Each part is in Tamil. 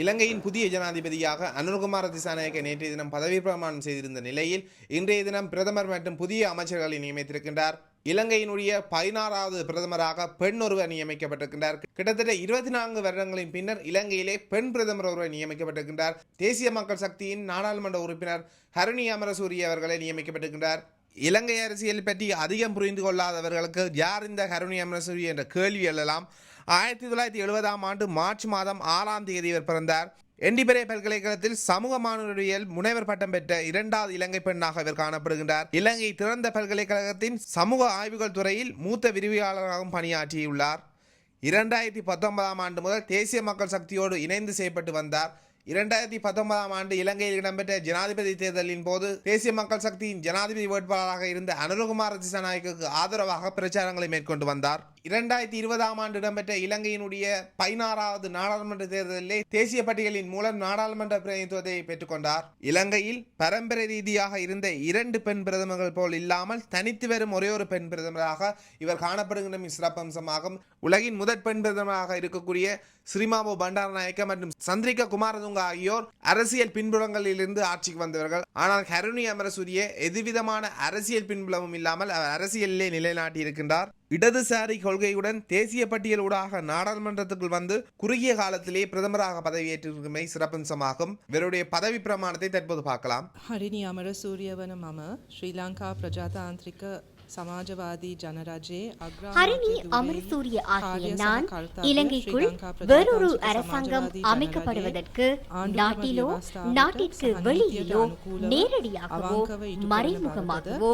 இலங்கையின் புதிய ஜனாதிபதியாக அனுர்குமார திசாநாயக்க நேற்றைய தினம் பதவி பிரமாணம் செய்திருந்த நிலையில் இன்றைய தினம் பிரதமர் மற்றும் புதிய அமைச்சர்களை நியமித்திருக்கின்றார். இலங்கையினுடைய பதினாறாவது பிரதமராக பெண் ஒருவர் நியமிக்கப்பட்டிருக்கின்றார். கிட்டத்தட்ட இருபத்தி நான்கு வருடங்களின் பின்னர் இலங்கையிலே பெண் பிரதமர் ஒருவர் நியமிக்கப்பட்டிருக்கின்றார். தேசிய மக்கள் சக்தியின் நாடாளுமன்ற உறுப்பினர் ஹருணி அமரசூரிய அவர்களை நியமிக்கப்பட்டிருக்கின்றார். இலங்கை அரசியல் பற்றி அதிகம் புரிந்து கொள்ளாதவர்களுக்கு யார் இந்த ஹருணி அமரசூரி என்ற கேள்வி எழலாம். ஆயிரத்தி தொள்ளாயிரத்தி எழுபதாம் ஆண்டு மார்ச் மாதம் ஆறாம் தேதி இவர் பிறந்தார். எண்டிபெரே பல்கலைக்கழகத்தில் சமூக மாணவரியல் முனைவர் பட்டம் பெற்ற இரண்டாவது இலங்கை பெண்ணாக இவர் காணப்படுகின்றார். இலங்கை திறந்த பல்கலைக்கழகத்தின் சமூக ஆய்வுகள் துறையில் மூத்த விரிவியாளராகவும் பணியாற்றியுள்ளார். இரண்டாயிரத்தி பத்தொன்பதாம் ஆண்டு முதல் தேசிய மக்கள் சக்தியோடு இணைந்து செய்யப்பட்டு வந்தார். இரண்டாயிரத்தி பத்தொன்பதாம் ஆண்டு இலங்கையில் இடம்பெற்ற ஜனாதிபதி தேர்தலின் போது தேசிய மக்கள் சக்தியின் ஜனாதிபதி வேட்பாளராக இருந்த அனுரகுமார திசாநாயக்கு ஆதரவாக பிரச்சாரங்களை மேற்கொண்டு வந்தார். இரண்டாயிரத்தி இருபதாம் ஆண்டு இடம்பெற்ற இலங்கையினுடைய பதினாறாவது நாடாளுமன்ற தேர்தலிலே தேசிய பட்டியலின் மூலம் நாடாளுமன்ற பிரதிநிதித்துவத்தை பெற்றுக்கொண்டார். இலங்கையில் பரம்பரை ரீதியாக இருந்த இரண்டு பெண் பிரதமர்கள் போல் இல்லாமல் தனித்து வரும் ஒரே ஒரு பெண் பிரதமராக இவர் காணப்படுகின்ற சிறப்பம்சமாகும் உலகின் முதற் பெண் பிரதமராக இருக்கக்கூடிய ஸ்ரீமாபு பண்டாரநாயக்க மற்றும் சந்திரிகா குமாரதுங்க ஆகியோர் அரசியல் பின்புலங்களிலிருந்து ஆட்சிக்கு வந்தவர்கள். ஆனால் ஹருணி அமரசூரிய எதுவிதமான அரசியல் பின்புலமும் இல்லாமல் அவர் அரசியலிலே நிலைநாட்டி இருக்கின்றார் இடதுசாரி கொள்கையுடன் தேசிய பட்டியல் ஊடாக நாடாளுமன்றத்துக்குள் வந்து குறுகிய காலத்திலே பிரதமராக பதவியேற்றிருக்கமை சிறப்பம்சமாகும் இவருடைய பதவி பிரமாணத்தை தற்போது பார்க்கலாம். ஹரிணி அமர அமரசூரியவன மம ஸ்ரீலங்கா பிரஜாதாந்திரிக ஹரிணி அமரசூரிய ஆகிய நான் இலங்கைக்குள் வேறொரு அரசாங்கம் அமைக்கப்படுவதற்கு நாட்டிலோ நாட்டிற்கு வெளியிலோ நேரடியாகவோ மறைமுகமாகவோ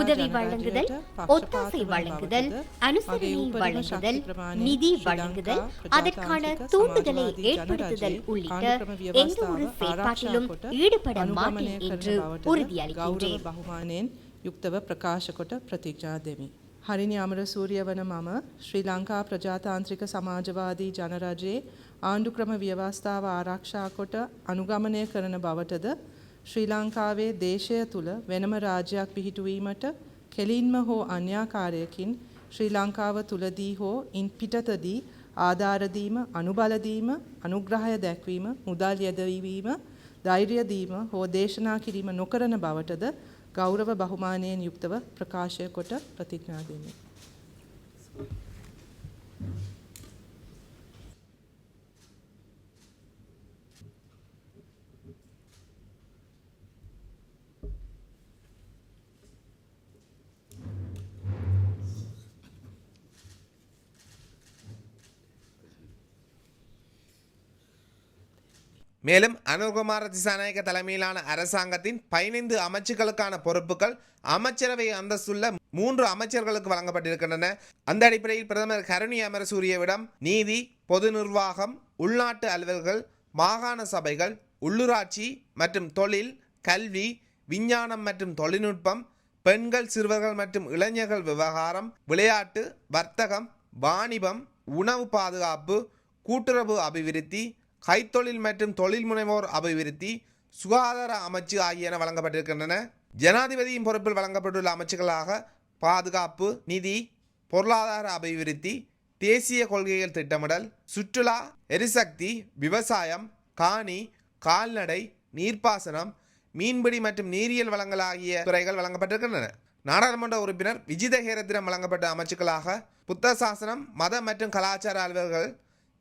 உதவி வழங்குதல் ஒத்தாசை வழங்குதல் அனுசரணை வழங்குதல் நிதி வழங்குதல் அதற்கான தூண்டுதலை ஏற்படுத்துதல் உள்ளிட்ட எந்த ஒரு செயற்பாட்டிலும் ஈடுபட மாட்டேன் என்று உறுதியளிக்கின்றேன். යුක්තව ප්‍රකාශ කොට ප්‍රතිඥා දෙමි. හරිනි අමර සූරිය වන මම ශ්‍රී ලංකා ප්‍රජාතාන්ත්‍රික සමාජවාදී ජනරජයේ ආණ්ඩුක්‍රම ව්‍යවස්ථාව ආරක්ෂා කොට අනුගමනය කරන බවටද ශ්‍රී ලංකාවේ දේශය තුළ වෙනම රාජ්‍යයක් පිහිටුවීමට කෙලින්ම හෝ අන්‍යාකාරයකින් ශ්‍රී ලංකාව තුළදී හෝ ඉන් පිටතදී ආධාරදීම අනුබලදීම අනුග්‍රහය දැක්වීම මුදල් යදවීම ධෛර්යදීම හෝ දේශනා කිරීම නොකරන බවටද ගෞරව බහුමානයෙන් යුක්තව ප්‍රකාශය කොට ප්‍රතිඥා දෙමි. மேலும் அனுகுமார திசாநாயக்க தலைமையிலான அரசாங்கத்தின் பதினைந்து அமைச்சுக்களுக்கான பொறுப்புகள் அமைச்சரவை அந்தஸ்துள்ள மூன்று அமைச்சர்களுக்கு வழங்கப்பட்டிருக்கின்றன. அந்த அடிப்படையில் பிரதமர் கருணி அமரசூரியவிடம் நீதி பொது நிர்வாகம் உள்நாட்டு அலுவல்கள் மாகாண சபைகள் உள்ளூராட்சி மற்றும் தொழில் கல்வி விஞ்ஞானம் மற்றும் தொழில்நுட்பம் பெண்கள் சிறுவர்கள் மற்றும் இளைஞர்கள் விவகாரம் விளையாட்டு வர்த்தகம் வாணிபம் உணவு பாதுகாப்பு கூட்டுறவு அபிவிருத்தி கைத்தொழில் மற்றும் தொழில் முனைவோர் அபிவிருத்தி சுகாதார அமைச்சு ஆகியன வழங்கப்பட்டிருக்கின்றன. ஜனாதிபதியின் பொறுப்பில் வழங்கப்பட்டுள்ள அமைச்சுகளாக பாதுகாப்பு நிதி பொருளாதார அபிவிருத்தி தேசிய கொள்கைகள் திட்டமிடல் சுற்றுலா எரிசக்தி விவசாயம் காணி கால்நடை நீர்ப்பாசனம் மீன்பிடி மற்றும் நீரியல் வளங்கள் ஆகிய துறைகள் வழங்கப்பட்டிருக்கின்றன. நாடாளுமன்ற உறுப்பினர் விஜித ஹேரத்திடம் வழங்கப்பட்ட அமைச்சுக்களாக புத்த சாசனம் மத மற்றும் கலாச்சார அலுவல்கள்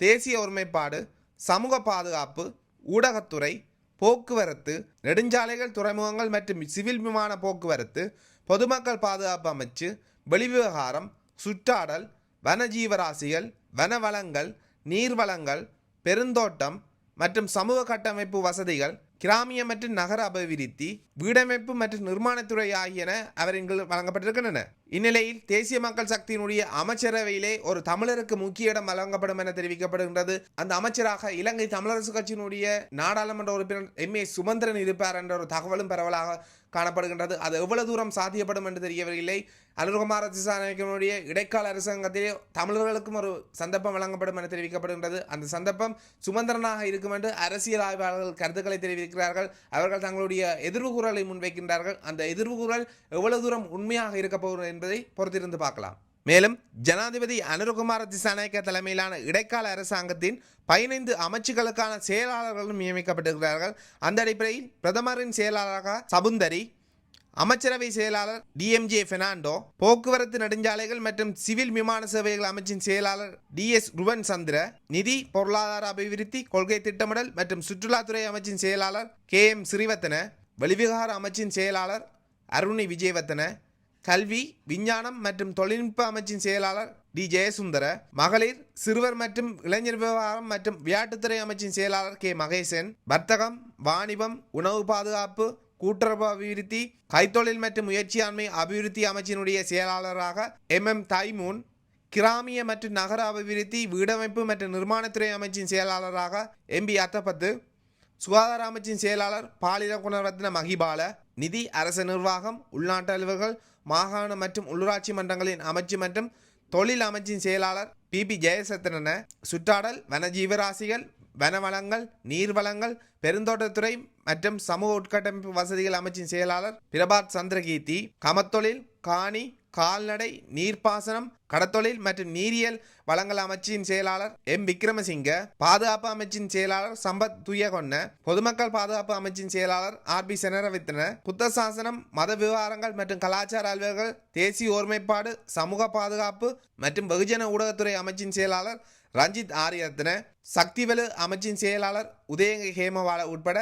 தேசிய ஒருமைப்பாடு சமூக பாதுகாப்பு ஊடகத்துறை போக்குவரத்து நெடுஞ்சாலைகள் துறைமுகங்கள் மற்றும் சிவில் விமான போக்குவரத்து பொதுமக்கள் பாதுகாப்பு அமைச்சு வெளிவிவகாரம் சுற்றாடல் வனஜீவராசிகள் வனவளங்கள் நீர்வளங்கள் பெருந்தோட்டம் மற்றும் சமூக கட்டமைப்பு வசதிகள் கிராமிய மற்றும் நகர அபிவிருத்தி வீடமைப்பு மற்றும் நிர்மாணத்துறை ஆகியன அவர் கீழ் வழங்கப்பட்டிருக்கின்றன. இந்நிலையில் தேசிய மக்கள் சக்தியினுடைய அமைச்சரவையிலே ஒரு தமிழருக்கு முக்கிய இடம் வழங்கப்படும் என தெரிவிக்கப்படுகின்றது. அந்த அமைச்சராக இலங்கை தமிழரசு கட்சியினுடைய நாடாளுமன்ற உறுப்பினர் எம். ஏ. சுமந்திரன் இருப்பார் என்ற ஒரு தகவலும் பரவலாக காணப்படுகின்றது. அது எவ்வளவு தூரம் சாத்தியப்படும் என்று தெரியவில்லை. அனுர்குமார திசாநாயக்கனுடைய இடைக்கால அரசாங்கத்திலே தமிழர்களுக்கும் ஒரு சந்தர்ப்பம் வழங்கப்படும் என தெரிவிக்கப்படுகின்றது. அந்த சந்தர்ப்பம் சுமந்திரனாக இருக்கும் என்று அரசியல் ஆய்வாளர்கள் கருத்துக்களை தெரிவிக்கிறார்கள் அவர்கள் தங்களுடைய எதிர்வு குரலை முன்வைக்கின்றார்கள். அந்த எதிர்வு குரல் எவ்வளவு தூரம் உண்மையாக இருக்க போகிறது என்பதை பொறுத்திருந்து பார்க்கலாம். மேலும் ஜனாதிபதி அனுருகுமார திசாநாயக்க தலைமையிலான இடைக்கால அரசாங்கத்தின் பதினைந்து அமைச்சுக்களுக்கான செயலாளர்களும் நியமிக்கப்பட்டிருக்கிறார்கள். அந்த அடிப்படையில் பிரதமரின் செயலாளராக சபுந்தரி அமைச்சரவை செயலாளர் டிஎம்ஜே பெர்னாண்டோ போக்குவரத்து நெடுஞ்சாலைகள் மற்றும் சிவில் விமான சேவைகள் அமைச்சின் செயலாளர் டிஎஸ் ருவன் சந்திர நிதி பொருளாதார அபிவிருத்தி கொள்கை திட்டமிடல் மற்றும் சுற்றுலாத்துறை அமைச்சின் செயலாளர் கே எம் சிறிவத்தன வெளிவிகார அமைச்சின் செயலாளர் அருணி விஜயவத்தன கல்வி விஞ்ஞானம் மற்றும் தொழில்நுட்ப அமைச்சின் செயலாளர் டி ஜெயசுந்தர மகளிர் சிறுவர் மற்றும் இளைஞர் விவகாரம் மற்றும் விளையாட்டுத்துறை அமைச்சின் செயலாளர் கே மகேசன் வர்த்தகம் வாணிபம் உணவு பாதுகாப்பு கூட்டுறவு அபிவிருத்தி கைத்தொழில் மற்றும் முயற்சியாண்மை அபிவிருத்தி அமைச்சினுடைய செயலாளராக எம் எம் தைமூன் கிராமிய மற்றும் நகர அபிவிருத்தி வீடமைப்பு மற்றும் நிர்மாணத்துறை அமைச்சின் செயலாளராக எம்பி அத்தப்பத்து சுகாதார அமைச்சின் செயலாளர் பாலின குணரத்ன மகிபால நிதி அரச நிர்வாகம் உள்நாட்டு அலுவல்கள் மாகாண மற்றும் உள்ளூராட்சி மன்றங்களின் அமைச்சு மற்றும் தொழில் அமைச்சின் செயலாளர் பிபி ஜெயசத்திரன சுற்றாடல் வனஜீவராசிகள் வனவளங்கள் நீர்வளங்கள் பெருந்தோட்டத்துறை மற்றும் சமூக உட்கட்டமைப்பு வசதிகள் அமைச்சின் செயலாளர் பிரபாத் சந்திரகீர்த்தி கமத்தொழில் காணி கால்நடை நீர்ப்பாசனம் கடத்தொழில் மற்றும் நீரியல் வளங்கள் அமைச்சின் செயலாளர் எம். விக்ரமசிங்க பாதுகாப்பு அமைச்சின் செயலாளர் சம்பத் துயகொன்ன பொதுமக்கள் பாதுகாப்பு அமைச்சின் செயலாளர் ஆர். பி. செனரவித்தன புத்த சாசனம் மத விவகாரங்கள் மற்றும் கலாச்சார அலுவலர்கள் தேசிய ஒருமைப்பாடு சமூக பாதுகாப்பு மற்றும் வெகுஜன ஊடகத்துறை அமைச்சின் செயலாளர் ரஞ்சித் ஆரியரத்ன சக்திவலு அமைச்சின் செயலாளர் உதயங்க ஹேமவால உட்பட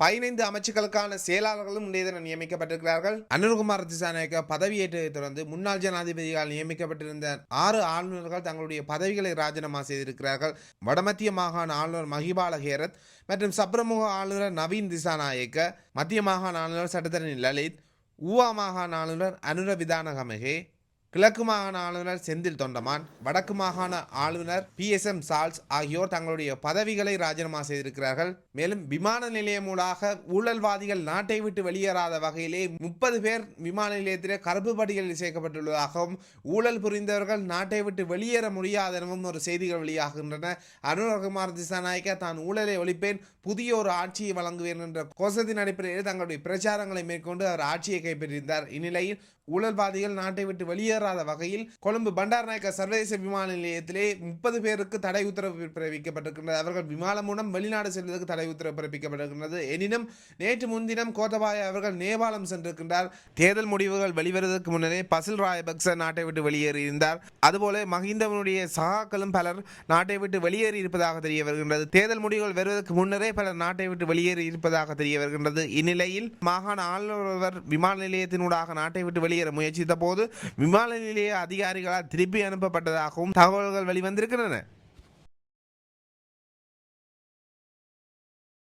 பதினைந்து அமைச்சுக்களுக்கான செயலாளர்களும் இன்றைய தினம் நியமிக்கப்பட்டிருக்கிறார்கள். அனுர்குமார் திசாநாயக்க பதவியேற்றதை தொடர்ந்து முன்னாள் ஜனாதிபதியால் நியமிக்கப்பட்டிருந்த ஆறு ஆளுநர்கள் தங்களுடைய பதவிகளை ராஜினாமா செய்திருக்கிறார்கள். வடமத்திய மாகாண ஆளுநர் மஹிபால ஹேரத் மற்றும் சப்ரமுக ஆளுநர் நவீன் திசாநாயக்க மத்திய மாகாண ஆளுநர் சட்டத்தரணி லலித் ஊவா மாகாண ஆளுநர் அனுர விதானகமகே கிழக்கு மாகாண ஆளுநர் செந்தில் தொண்டமான் வடக்கு மாகாண ஆளுநர் பி எஸ் எம் சால்ஸ் ஆகியோர் தங்களுடைய பதவிகளை ராஜினாமா செய்திருக்கிறார்கள். மேலும் விமான நிலையமூடாக ஊழல்வாதிகள் நாட்டை விட்டு வெளியேறாத வகையிலே முப்பது பேர் விமான நிலையத்திலே கருப்பு பட்டியலில் சேர்க்கப்பட்டுள்ளதாகவும் ஊழல் புரிந்தவர்கள் நாட்டை விட்டு வெளியேற முடியாது எனவும் ஒரு செய்திகள் வெளியாகின்றன. அனுரகுமார் திசாநாயக்க தான் ஊழலை ஒழிப்பேன் புதிய ஒரு ஆட்சியை வழங்குவேன் என்ற கோஷத்தின் அடிப்படையில் தங்களுடைய பிரச்சாரங்களை மேற்கொண்டு அவர் ஆட்சியை கைப்பற்றியிருந்தார். இந்நிலையில் ஊழல்வாதிகள் நாட்டை விட்டு வெளியேறாத வகையில் கொழும்பு பண்டார்நாயக்க சர்வதேச விமான நிலையத்திலே முப்பது பேருக்கு தடை உத்தரவு பிறப்பிக்கப்பட்டிருக்கின்றது. அவர்கள் விமானம் மூலம் வெளிநாடு செல்வதற்கு தடை உத்தரவு பிறப்பிக்கப்பட்டிருக்கின்றது எனினும் நேற்று முன்தினம் கோத்தபாய அவர்கள் நேபாளம் சென்றிருக்கின்றார். தேர்தல் முடிவுகள் வெளிவருவதற்கு முன்னரே பசில் ராயபக்ச நாட்டை விட்டு வெளியேறியிருந்தார். அதுபோல மஹிந்தவனுடைய சகாக்களும் பலர் நாட்டை விட்டு வெளியேறி இருப்பதாக தெரிய வருகின்றது தேர்தல் முடிவுகள் வருவதற்கு முன்னரே பலர் நாட்டை விட்டு வெளியேறி இருப்பதாக தெரிய வருகின்றது இந்நிலையில் மாகாண ஆளுநர் விமான நிலையத்தினூடாக நாட்டை விட்டு வெளியேற முயற்சித்த போது விமான நிலைய அதிகாரிகளால் திருப்பி அனுப்பப்பட்டதாகவும் தகவல்கள் வெளிவந்திருக்கின்றன.